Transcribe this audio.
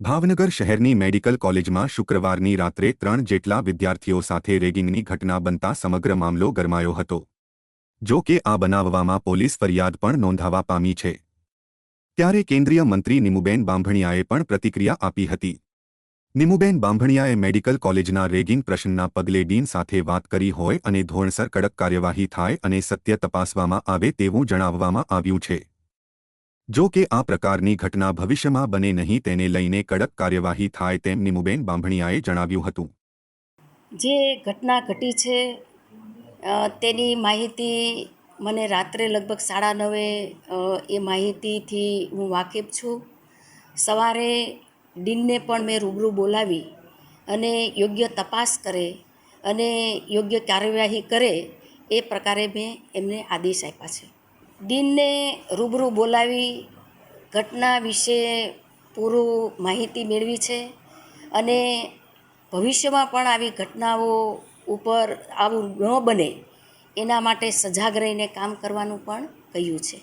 ભાવનગર શહેરની મેડિકલ કોલેજમાં શુક્રવારની રાત્રે ત્રણ જેટલા વિદ્યાર્થીઓ સાથે રેગિંગની ઘટના બનતા સમગ્ર મામલો ગરમાયો હતો. જો કે આ બનાવવામાં પોલીસ ફરિયાદ પણ નોંધાવા પામી છે. ત્યારે કેન્દ્રીય મંત્રી નિમુબેન બાંભણિયાએ પણ પ્રતિક્રિયા આપી હતી. નિમુબેન બાંભણિયાએ મેડિકલ કોલેજના રેગિંગ પ્રશ્નના પગલે ડીન સાથે વાત કરી હોય અને ધોરણસર કડક કાર્યવાહી થાય અને સત્ય તપાસવામાં આવે તેવું જણાવવામાં આવ્યું છે. જો કે આ પ્રકારની ઘટના ભવિષ્યમાં બને નહીં તેને લઈને કડક કાર્યવાહી થાય તેમ નિમુબેન બાંભણિયાએ જણાવ્યું હતું. જે ઘટના ઘટી છે તેની માહિતી મને રાત્રે લગભગ સાડા નવે એ માહિતીથી હું વાકેફ છું. સવારે ડીનને પણ મેં રૂબરૂ બોલાવી અને યોગ્ય તપાસ કરે અને યોગ્ય કાર્યવાહી કરે એ પ્રકારે મેં એમને આદેશ આપ્યા છે. ડીનને રૂબરૂ બોલાવી ઘટના વિશે પૂરું માહિતી મેળવી છે અને ભવિષ્યમાં પણ આવી ઘટનાઓ ઉપર આવું ન બને એના માટે સજાગ રહીને કામ કરવાનું પણ કહ્યું છે.